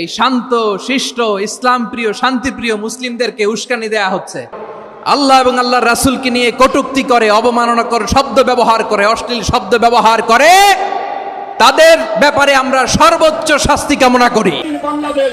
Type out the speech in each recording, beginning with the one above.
এই শান্ত, শিষ্ট ইসলাম প্রিয় শান্তিপ্রিয় মুসলিমদেরকে উস্কানি দেয়া হচ্ছে। আল্লাহ এবং আল্লাহ রাসূলকে নিয়ে কটুক্তি করে অবমাননা করে শব্দ ব্যবহার করে, অশ্লীল শব্দ ব্যবহার করে, তাদের ব্যাপারে আমরা সর্বোচ্চ শাস্তি কামনা করি। বাংলাদেশ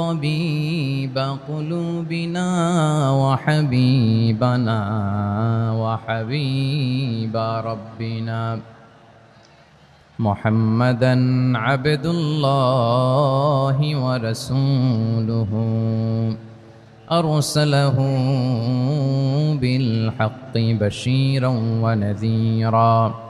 وطبيب قلوبنا وحبيبنا وحبيب ربنا. محمدا عبد الله ورسوله. أرسله بالحق بشيرا ونذيرا.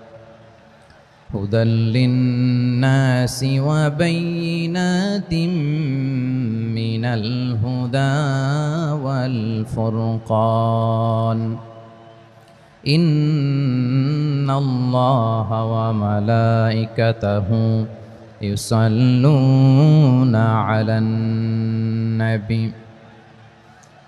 هدى للناس وبينات من الهدى والفرقان. إن الله وملائكته يصلون على النبي.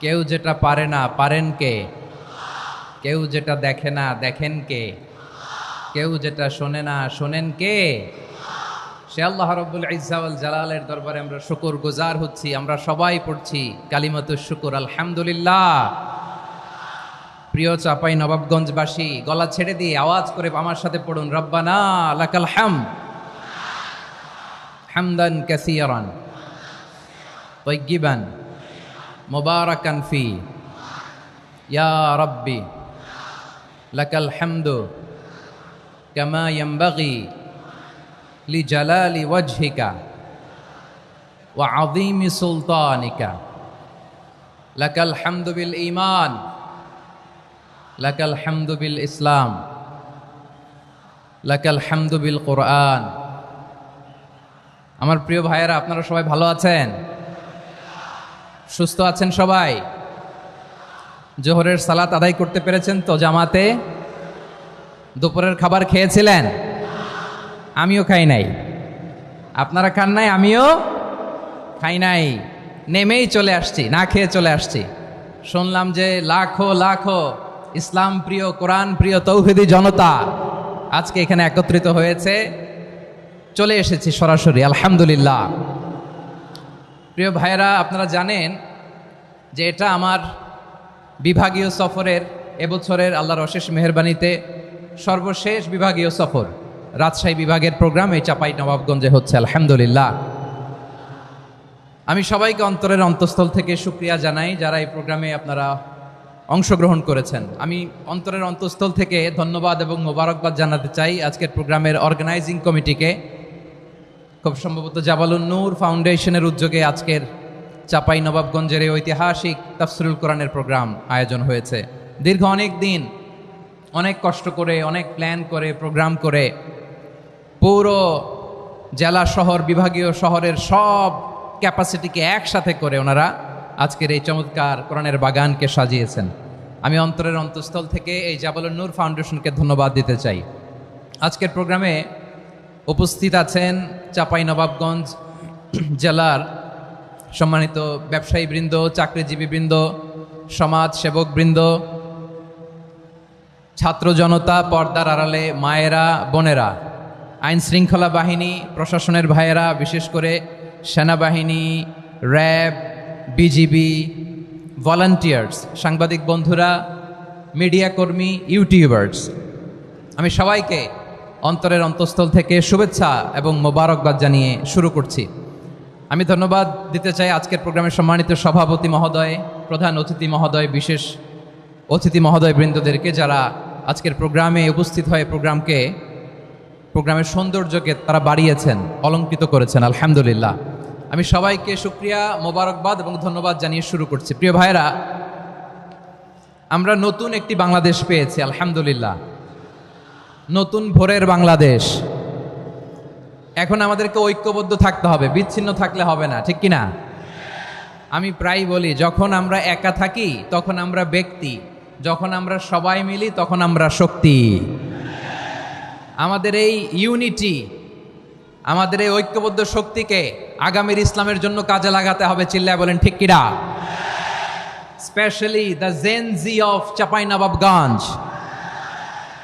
কেউ যেটা পারে না, পারেন কে? কেউ যেটা দেখে না, দেখেন কে? কেউ যেটা শোনে না, শোনেন কে? সে আল্লাহ রব্বুল ইজাউল জালালের দরবারে আমরা শুকুর গুজার হচ্ছি, আমরা সবাই পড়ছি কালিমাত শুকুর, আলহামদুলিল্লাহ। প্রিয় চাপাই নবাবগঞ্জবাসী, গলা ছেড়ে দিয়ে আওয়াজ করে আমার সাথে পড়ুন, রব্বানা লাকাল হাম। হামদান মোবারকান ফি। ইয়া রব্বি, লাকাল হামদু কামা ইয়ামবাগি লি জালালি ওয়াজহিকা ওয়া আযীমি সুলতানিকা। লাকাল হামদু বিল ঈমান, লাকাল হামদু বিল ইসলাম, লাকাল হামদু বিল কোরআন। আমার প্রিয় ভাইয়েরা, আপনারা সবাই ভালো আছেন? সুস্থ আছেন সবাই? জোহরের সালাত আদায় করতে পেরেছেন তো জামাতে? দুপুরের খাবার খেয়েছিলেন? আমিও খাই নাই। আপনারা খান নাই, আমিও খাই নাই। নেমেই চলে আসছি, না খেয়ে চলে আসছি। শুনলাম যে লাখো লাখো ইসলাম প্রিয়, কোরআন প্রিয়, তৌহিদি জনতা আজকে এখানে একত্রিত হয়েছে। চলে এসেছি সরাসরি, আলহামদুলিল্লাহ। প্রিয় ভাইয়েরা, আপনারা জানেন যে এটা আমার বিভাগীয় সফরের এবছরের আল্লাহর অশেষ মেহরবানিতে সর্বশেষ বিভাগীয় সফর। রাজশাহী বিভাগের প্রোগ্রাম এই চাপাই নবাবগঞ্জে হচ্ছে, আলহামদুলিল্লাহ। আমি সবাইকে অন্তরের অন্তঃস্থল থেকে সুক্রিয়া জানাই যারা এই প্রোগ্রামে আপনারা অংশগ্রহণ করেছেন। আমি অন্তরের অন্তঃস্থল থেকে ধন্যবাদ এবং মোবারকবাদ জানাতে চাই আজকের প্রোগ্রামের অর্গানাইজিং কমিটিকে খুব সম্ভবত জাবালুন নূর ফাউন্ডেশনের উদ্যোগে আজকের চাপাই নবাবগঞ্জের এই ঐতিহাসিক তাফসিরুল কোরআনের প্রোগ্রাম আয়োজন হয়েছে। দীর্ঘ অনেক দিন, অনেক কষ্ট করে, অনেক প্ল্যান করে, প্রোগ্রাম করে পুরো জেলা শহর, বিভাগীয় শহরের সব ক্যাপাসিটিকে একসাথে করে ওনারা আজকের এই চমৎকার কোরআনের বাগানকে সাজিয়েছেন। আমি অন্তরের অন্তঃস্থল থেকে এই জাবালুন নূর ফাউন্ডেশনকে ধন্যবাদ দিতে চাই। আজকের প্রোগ্রামে উপস্থিত আছেন চাপাই নবাবগঞ্জ জেলার সম্মানিত ব্যবসায়ী বৃন্দ চাকরিজীবী বৃন্দ সমাজ সেবক বৃন্দ ছাত্র জনতা, পর্দার আড়ালে মায়েরা, বোনেরা আইন শৃঙ্খলা বাহিনী, প্রশাসনের ভাইয়েরা, বিশেষ করে সেনাবাহিনী, র্যাব, বিজিবি ভলান্টিয়ার্স সাংবাদিক বন্ধুরা, মিডিয়া কর্মী, ইউটিউবার্স। আমি সবাইকে অন্তরের অন্তঃস্থল থেকে শুভেচ্ছা এবং মোবারকবাদ জানিয়ে শুরু করছি। আমি ধন্যবাদ দিতে চাই আজকের প্রোগ্রামের সম্মানিত সভাপতি মহোদয়, প্রধান অতিথি মহোদয়, বিশেষ অতিথি মহোদয় বৃন্দদেরকে যারা আজকের প্রোগ্রামে উপস্থিত হয়ে প্রোগ্রামকে, প্রোগ্রামের সৌন্দর্যকে তারা বাড়িয়েছেন, অলঙ্কৃত করেছেন, আলহামদুলিল্লাহ। আমি সবাইকে সুক্রিয়া, মোবারকবাদ এবং ধন্যবাদ জানিয়ে শুরু করছি। প্রিয় ভাইরা আমরা নতুন একটি বাংলাদেশ পেয়েছি, আলহামদুলিল্লাহ। নতুন ভোরের বাংলাদেশ। এখন আমাদেরকে ঐক্যবদ্ধ থাকতে হবে, বিচ্ছিন্ন থাকলে হবে না, ঠিক কিনা? আমি প্রায় বলি, যখন আমরা একা থাকি, তখন আমরা ব্যক্তি। যখন আমরা সবাই মিলি, তখন আমরা শক্তি। আমাদের এই ইউনিটি, আমাদের এই ঐক্যবদ্ধ শক্তিকে আগামীর ইসলামের জন্য কাজে লাগাতে হবে, চিল্লায় বলেন, ঠিক কিরা specially the Gen Z of Chapainawabganj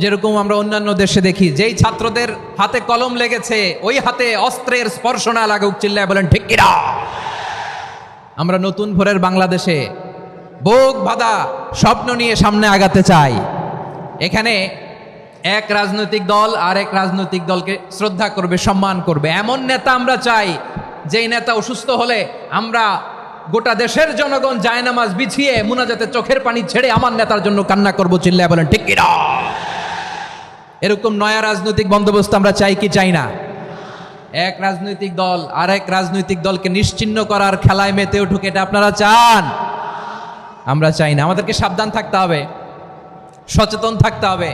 যেরকম আমরা অন্যান্য দেশে দেখি, যেই ছাত্রদের হাতে কলম লেগেছে, ওই হাতে অস্ত্রের স্পর্শ না লাগুক, চিল্লায় বলেন, ঠিক কিনা? আমরা নতুন ভোরের বাংলাদেশে বোক বাধা স্বপ্ন নিয়ে সামনে আগাতে চাই। এখানে এক রাজনৈতিক দল আর এক রাজনৈতিক দলকে শ্রদ্ধা করবে, সম্মান করবে। এমন নেতা আমরা চাই, যেই নেতা অসুস্থ হলে আমরা গোটা দেশের জনগণ জায়নামাজ বিছিয়ে মুনাজাতে চোখের পানি ছেড়ে আমার নেতার জন্য কান্না করব, চিল্লায় বলেন, ঠিক কিনা? এরকম নয়া রাজনৈতিক বন্দোবস্ত আমরা চাই কি চাই না? এক রাজনৈতিক দল আর এক রাজনৈতিক দলকে নিশ্চিন্ন করার খেলায় মেতে উঠুক, এটা আপনারা চান? আমরা চাই না। আমাদেরকে সাবধান থাকতে হবে, সচেতন থাকতে হবে।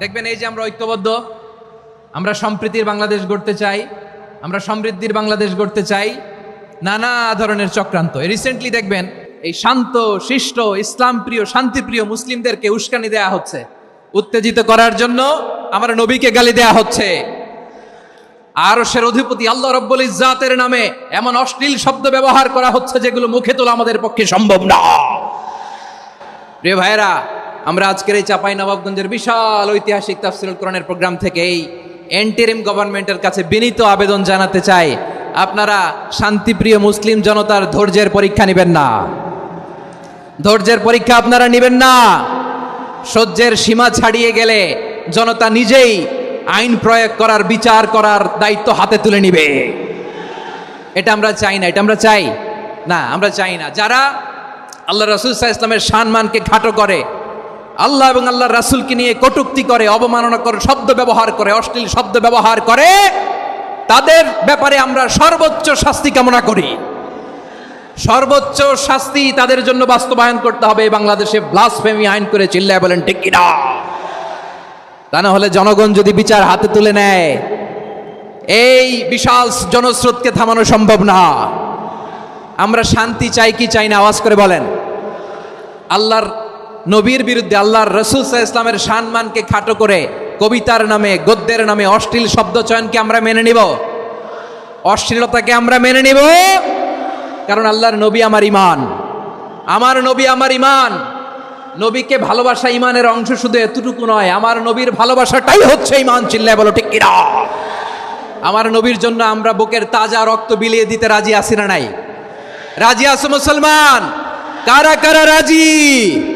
দেখবেন এই যে আমরা ঐক্যবদ্ধ, আমরা সম্প্রীতির বাংলাদেশ গড়তে চাই, আমরা সমৃদ্ধির বাংলাদেশ গড়তে চাই, নানা ধরনের চক্রান্ত। রিসেন্টলি দেখবেন, এই শান্ত, শিষ্ট ইসলাম প্রিয় শান্তিপ্রিয় মুসলিমদেরকে উস্কানি দেয়া হচ্ছে। উত্তেজিত করার জন্য আমার নবীকে গালি দেয়া হচ্ছে। আরশের অধিপতি আল্লাহ রব্বুল ইজ্জাতের নামে এমন অশ্লীল শব্দ ব্যবহার করা হচ্ছে যেগুলো মুখে তোলা আমাদের পক্ষে সম্ভব না। প্রিয় ভাইরা আমরা আজকের এই চাপাই নবাবগঞ্জের বিশাল ঐতিহাসিক তাফসিরুল কোরআনের প্রোগ্রাম থেকে এই এন্টিরিম গভর্নমেন্টের কাছে বিনীত আবেদন জানাতে চাই। আপনারা শান্তিপ্রিয় মুসলিম জনতার ধৈর্যের পরীক্ষা নেবেন না। ধৈর্যের পরীক্ষা আপনারা নেবেন না। সহ্যের সীমা ছাড়িয়ে গেলে জনতা নিজেই আইন প্রয়োগ করার, বিচার করার দায়িত্ব হাতে তুলে নিবে। এটা আমরা চাই না, এটা আমরা চাই না, আমরা চাই না। যারা আল্লাহ রাসুল সাহা ইসলামের সম্মানকে খাটো করে, আল্লাহ এবং আল্লাহ রাসুলকে নিয়ে কটুক্তি করে অবমাননা করে শব্দ ব্যবহার করে, অশ্লীল শব্দ ব্যবহার করে, তাদের ব্যাপারে আমরা সর্বোচ্চ শাস্তি কামনা করি। সর্বোচ্চ শাস্তি তাদের জন্য বাস্তবায়ন করতে হবে। বাংলাদেশে ব্লাসফেমি আইন করে চিল্লায় বলেন, ঠিক কিনা? তা না হলে জনগণ যদি বিচার হাতে তুলে নেয়, এই বিশাল জনস্রোতকে থামানো সম্ভব না। আমরা শান্তি চাই কি চাই না, আওয়াজ করে বলেন। আল্লাহর নবীর বিরুদ্ধে আল্লাহর রসুল ইসলামের সম্মানকে খাটো করে কবিতার নামে, গদ্যের নামে অশ্লীল শব্দ চয়নকে আমরা মেনে নিব? অশ্লীলতাকে আমরা মেনে নিব? কারণ আল্লাহর নবী আমার ইমান আমার নবী আমার ইমান নবীকে ভালোবাসা ইমানের অংশ শুধু এতটুকু নয়, আমার নবীর ভালোবাসাটাই হচ্ছে ইমান চিল্লায় বলো ঠিক কিনা? আমার নবীর জন্য আমরা বুকের তাজা রক্ত বিলিয়ে দিতে রাজি আসি না নাই? রাজি আসো মুসলমান? কারা কারা রাজি?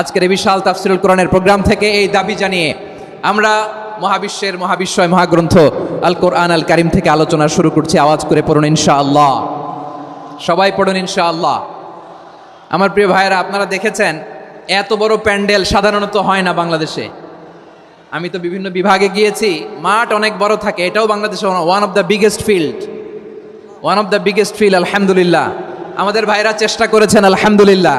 আজকের এই বিশাল তাফসিরুল কোরআনের প্রোগ্রাম থেকে এই দাবি জানিয়ে আমরা মহাবিশ্বের মহাবিশ্বয় মহাগ্রন্থ আল কোরআন আল কারিম থেকে আলোচনা শুরু করছি। আওয়াজ করে পড়ুন ইনশা আল্লাহ সবাই পড়ুন ইনশা আল্লাহ আমার প্রিয় ভাইয়েরা, আপনারা দেখেছেন, এত বড় প্যান্ডেল সাধারণত হয় না বাংলাদেশে। আমি তো বিভিন্ন বিভাগে গিয়েছি, মাঠ অনেক বড় থাকে, এটাও বাংলাদেশে one of the biggest field one of the biggest field আলহামদুলিল্লাহ। আমাদের ভাইরা চেষ্টা করেছেন, আলহামদুলিল্লাহ।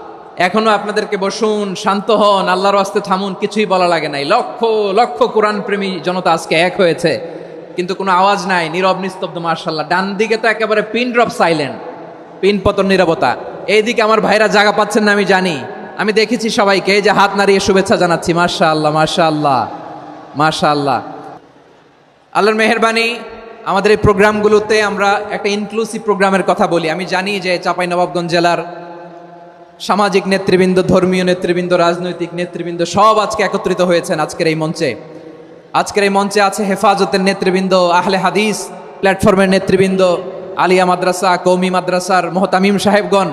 এখনও আপনাদেরকে বসুন, শান্ত হন, আল্লাহর আস্তে থামুন, কিছুই বলা লাগে নাই। লক্ষ লক্ষ কোরআন প্রেমী জনতা আজকে এক হয়েছে, কিন্তু কোনো আওয়াজ নাই, নীরব, নিস্তব্ধ মার্শাল্লাহ ডান দিকে তো একেবারে পিন ড্রপ সাইলেন্ট, পিন পতন নিরবতা। এইদিকে আমার ভাইরা জায়গা পাচ্ছেন না, আমি জানি। আমি দেখেছি সবাইকে যে হাত নাড়িয়ে শুভেচ্ছা জানাচ্ছি মাশা আল্লাহ মাশা আল্লাহ মাশা আল্লাহ আল্লাহর মেহরবানি, আমাদের এই প্রোগ্রামগুলোতে আমরা একটা ইনক্লুসিভ প্রোগ্রামের কথা বলি। আমি জানি যে চাঁপাইনবাবগঞ্জ জেলার সামাজিক নেতৃবৃন্দ, ধর্মীয় নেতৃবৃন্দ, রাজনৈতিক নেতৃবৃন্দ সব আজকে একত্রিত হয়েছেন আজকের এই মঞ্চে। আজকের এই মঞ্চে আছে হেফাজতের নেতৃবৃন্দ, আহলে হাদিস, প্ল্যাটফর্মের নেতৃবৃন্দ, আলিয়া মাদ্রাসা, কৌমি মাদ্রাসার মোহতামিম সাহেবগণ,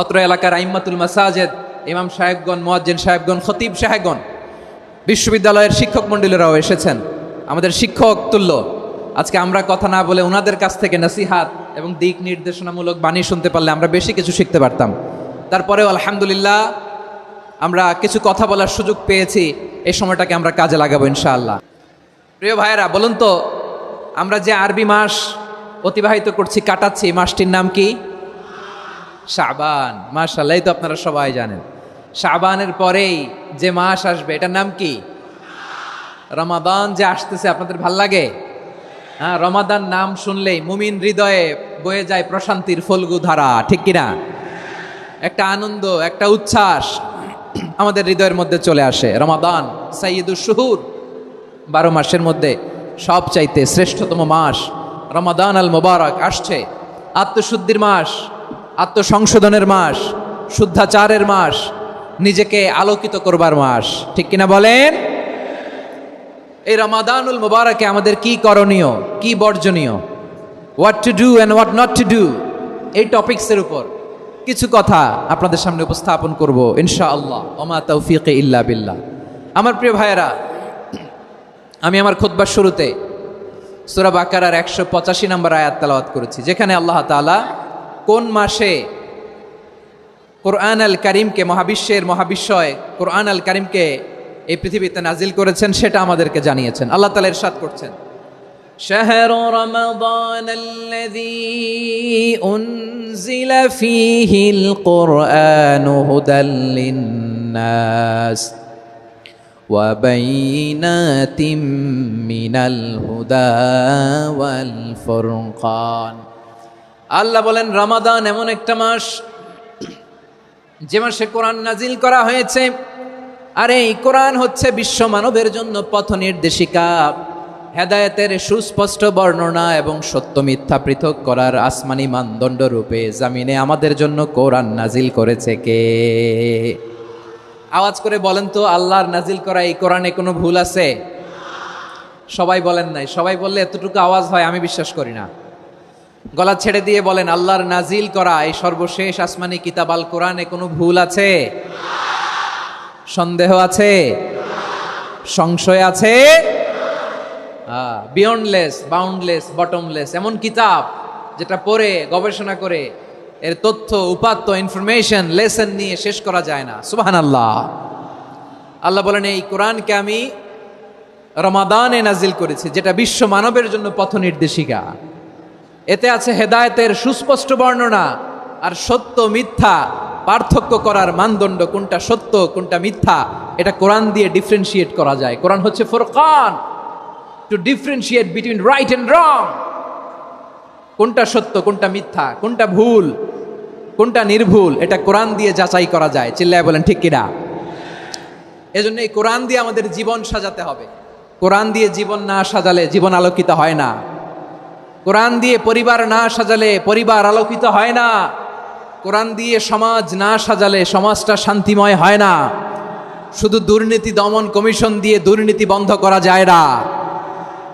অত্র এলাকার আইম্মাতুল মাসাজেদ, ইমাম সাহেবগণ, মোয়াজ্জেন সাহেবগণ, খতিব সাহেবগণ, বিশ্ববিদ্যালয়ের শিক্ষক মণ্ডলীরাও এসেছেন। আমাদের শিক্ষক তুল্য, আজকে আমরা কথা না বলে ওনাদের কাছ থেকে নসিহাত এবং দিক নির্দেশনামূলক বাণী শুনতে পারলে আমরা বেশি কিছু শিখতে পারতাম। তারপরেও আলহামদুলিল্লাহ আমরা কিছু কথা বলার সুযোগ পেয়েছি, এই সময়টাকে আমরা কাজে লাগাবো ইনশাআল্লাহ। প্রিয় ভাইয়েরা, বলুন তো, আমরা যে আরবি মাস অতিবাহিত করছি, কাটাচ্ছি মাসটির নাম কি? শাবান। মাশাল্লাহ তো আপনারা সবাই জানেন। শাবানের পরেই যে মাস আসবে, এটার নাম কি? রমাদান যে আসতেছে, আপনাদের ভালো লাগে? হ্যাঁ রমাদান নাম শুনলেই মুমিন হৃদয়ে বয়ে যায় প্রশান্তির ফলগু ধারা, ঠিক কিনা? একটা আনন্দ, একটা উচ্ছ্বাস আমাদের হৃদয়ের মধ্যে চলে আসে। রমাদান সাইয়দুর শুহুর, বারো মাসের মধ্যে সব চাইতে শ্রেষ্ঠতম মাস। রমাদান আল মোবারক আসছে। আত্মশুদ্ধির মাস, আত্মসংশোধনের মাস, শুদ্ধাচারের মাস, নিজেকে আলোকিত করবার মাস। ঠিক কিনা বলেন? এই রমাদানুল মোবারকে আমাদের কি করণীয়, কি বর্জনীয়? What to do and what not to do এই টপিক্সের উপর। কিছু কথা আপনাদের সামনে উপস্থাপন করব ইনশা আল্লাহ ওমা তৌফিক ইল্লা বিল্লাহ। আমার প্রিয় ভাইয়েরা, আমি আমার খুতবার শুরুতে সুরা বাকারার একশো পঁচাশি নম্বর আয়াত তালাওয়াত করেছি, যেখানে আল্লাহ তাআলা কোন মাসে কোরআন আল করিমকে মহাবিশ্বের মহাবিশ্বয় কোরআন আল করিমকে এই পৃথিবীতে নাজিল করেছেন সেটা আমাদেরকে জানিয়েছেন। আল্লাহ তালা ইরশাদ করছেন। شهر رمضان الذي أنزل فيه القرآن هدى للناس وبينات من الهدى والفرقان আল্লাহ বলেন রমাদান এমন একটা মাস যে মাসে কোরআন নাজিল করা হয়েছে আর এই কোরআন হচ্ছে বিশ্ব মানবের জন্য পথ নির্দেশিকা হেদায়েতের সুস্পষ্ট বর্ণনা এবং সত্য মিথ্যা পৃথক করার আসমানি মানদণ্ড রূপে জামিনে আমাদের জন্য কোরআন নাজিল করেছে কে? আওয়াজ করে বলেন তো, আল্লাহর নাজিল করা এই কোরআনে কোনো ভুল আছে? সবাই বলেন নাই। সবাই বললে এতটুকু আওয়াজ হয়, আমি বিশ্বাস করি না। গলা ছেড়ে দিয়ে বলেন, আল্লাহর নাজিল করা এই সর্বশেষ আসমানি কিতাব আল কোরআনে কোনো ভুল আছে? সন্দেহ আছে? সংশয় আছে? বিয়ন্ডলেস বাউন্ডলেস বটমলেস এমন কিতাব যেটা পড়ে, গবেষণা করে, এর তথ্য, উপাত্ত ইনফরমেশন লেসন নিয়ে শেষ করা যায় না। সুবাহান আল্লাহ আল্লাহ বলেন, এই কোরআনকে আমি রমাদানে নাজিল করেছি, যেটা বিশ্ব মানবের জন্য পথ নির্দেশিকা। এতে আছে হেদায়তের সুস্পষ্ট বর্ণনা আর সত্য, মিথ্যা, পার্থক্য করার মানদণ্ড, কোনটা সত্য, কোনটা মিথ্যা, এটা কোরআন দিয়ে ডিফারেন্সিয়েট করা যায়। কোরআন হচ্ছে Furqan. To differentiate between right and wrong কোনটা সত্য, কোনটা মিথ্যা, কোনটা ভুল, কোনটা নির্ভুল, এটা কোরআন দিয়ে যাচাই করা যায়। চিল্লায় বলেন, ঠিক কিনা? এজন্য এই কোরআন দিয়ে আমাদের জীবন সাজাতে হবে। কোরআন দিয়ে জীবন না সাজালে জীবন আলোকিত হয় না। কোরআন দিয়ে পরিবার না সাজালে পরিবার আলোকিত হয় না। কোরআন দিয়ে সমাজ না সাজালে সমাজটা শান্তিময় হয় না। শুধু দুর্নীতি দমন কমিশন দিয়ে দুর্নীতি বন্ধ করা যায় না।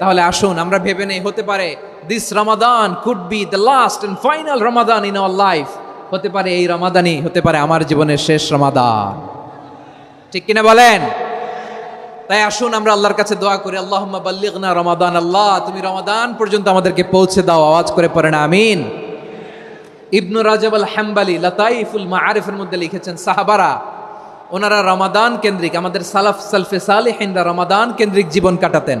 তাহলে আসুন, আমরা ভেবে নেই, হতে পারে this Ramadan could be the last and final Ramadan in our life হতে পারে এই রমাদানই হতে পারে আমার জীবনের শেষ রমাদান ঠিক কিনা বলেন? তাই আসুন, আমরা আল্লাহর কাছে দোয়া করি আল্লাহ বাল্লিগনা রমাদান আল্লাহ, তুমি রমাদান পর্যন্ত আমাদেরকে পৌঁছে দাও, আওয়াজ করে পড়ে না আমিন। ইবনু রাজাব আল হাম্বালি লাতাইফুল মাআরিফের মধ্যে লিখেছেন, সাহাবারা, ওনারা রমাদান কেন্দ্রিক, আমাদের সালাফ সালফে সালেহিনরা রমাদান কেন্দ্রিক জীবন কাটাতেন।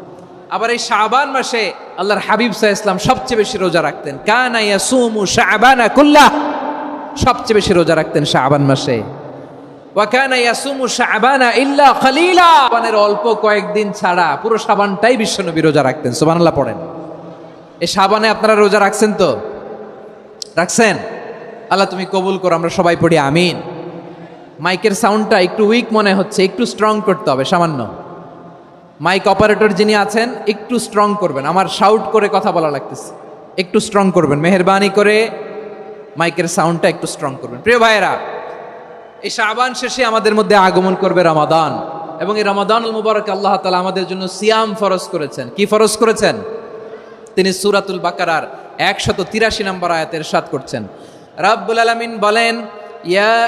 আবার এই শাবান মাসে আল্লাহর হাবিব সাহা ইসলাম সবচেয়ে বেশি রোজা রাখতেন। কানা ইয়াসুমু শাবানা কুল্লাহ। সবচেয়ে বেশি রোজা রাখতেন শাবান মাসে। অল্প কয়েকদিন ছাড়া পুরো শাবানটাই বিশ্বনবী রোজা রাখতেন। সুবহানাল্লাহ পড়েন। এই শাবানে আপনারা রোজা রাখছেন তো? রাখছেন? আল্লাহ তুমি কবুল করো, আমরা সবাই পড়ি, আমিন। মাইকের সাউন্ডটা একটু উইক মনে হচ্ছে, একটু স্ট্রং করতে হবে, সামান্য। মাইক অপারেটর যিনি আছেন, একটু স্ট্রং করবেন। আমার শাউট করে কথা বলা লাগতেছে। একটু স্ট্রং করবেন। মেহরবানি করে মাইকের সাউন্ডটা একটু স্ট্রং করবেন। প্রিয় ভাইয়েরা, এই শাবান শেষে আমাদের মধ্যে আগমন করবে রমাদান। এবং এই রমাদানুল মুবারক আল্লাহ তালা আমাদের জন্য সিয়াম ফরজ করেছেন। কি ফরজ করেছেন? তিনি সুরাতুল বাকারার একশত তিরাশি নম্বর আয়াতের সাত করছেন। রাব্বুল আলামিন বলেন, ইয়া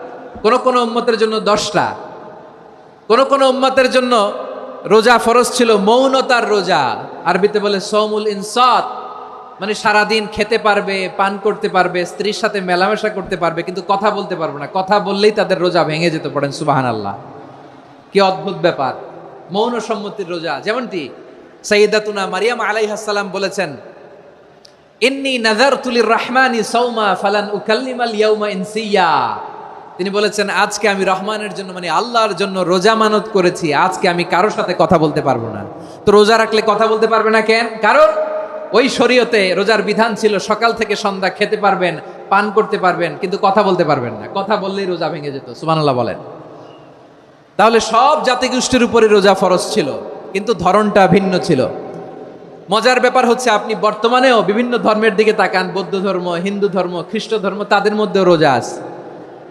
কোন কোন উম্মতের জন্য দশটা, কোন কোন উম্মতের জন্য রোজা ফরজ ছিল, মৌনতার রোজা। আরবিতে বলে সৌমুল ইনসাত মানে সারাদিন খেতে পারবে, পান করতে পারবে, স্ত্রীর সাথে মেলামেশা করতে পারবে, কিন্তু কথা বলতে পারবে না। কথা বললেই তাদের রোজা ভেঙে যেতে পারেন সুবাহান আল্লাহ কি অদ্ভুত ব্যাপার। মৌন সম্মতির রোজা, যেমনটি সৈয়দাতুনা মারিয়াম আলাইহাসাল্লাম বলেছেন, ইন্নি নাজার তুলির রহমানি সৌমা ফালান উকাল্লিমাল ইয়াউমা ইনসিয়া তিনি বলেছেন, আজকে আমি রহমানের জন্য মানে আল্লাহর জন্য রোজা মানত করেছি। আজকে আমি কারোর সাথে কথা বলতে পারব না। তো রোজা রাখলে কথা বলতে পারবে না কেন? কারণ ওই শরীয়তে রোজার বিধান ছিল, সকাল থেকে সন্ধ্যা খেতে পারবেন, পান করতে পারবেন, কিন্তু কথা বলতে পারবেন না। কথা বললেই রোজা ভেঙে যেত, সুবহানাল্লাহ বলেন। তাহলে সব জাতিগোষ্ঠীর উপরে রোজা ফরজ ছিল, কিন্তু ধরনটা ভিন্ন ছিল। মজার ব্যাপার হচ্ছে, আপনি বর্তমানেও বিভিন্ন ধর্মের দিকে তাকান, বৌদ্ধ ধর্ম, হিন্দু ধর্ম, খ্রিস্ট ধর্ম, তাদের মধ্যেও রোজা আছে।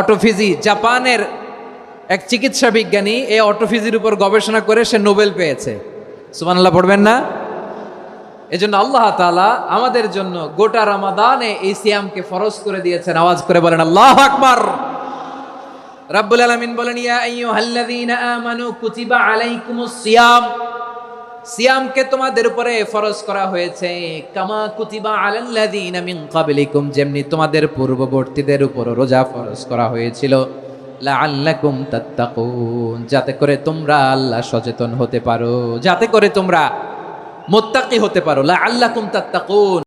অটোফিজি, জাপানের এক চিকিৎসা বিজ্ঞানী এই অটোফিজির উপর গবেষণা করে সে নোবেল পেয়েছে। সুবহানাল্লাহ, পড়বেন না? এজন্য আল্লাহ তাআলা আমাদের জন্য গোটা রমাদানে এই সিয়ামকে ফরজ করে দিয়েছেন। আওয়াজ করে বলেন, আল্লাহ আকবার! রাব্বুল আলামিন বলেন, ইয়া আইয়ুহাল্লাযীনা আমানু কুতিবা আলাইকুমুস সিয়াম। সিয়ামকে তোমাদের উপরে ফরজ করা হয়েছে। কামা কুতিবা আলাল্লাযীনা মিন ক্বাবলিকুম, যেমনি তোমাদের পূর্ববর্তীদের উপর রোজা ফরজ করা হয়েছিল। লাআল্লাকুম তাত্তাকুন, যাতে করে তোমরা আল্লাহ সচেতন হতে পারো। যাতে করে তোমরা মুত্তাকি হতে পারো। লাআল্লাকুম তাত্তাকুন।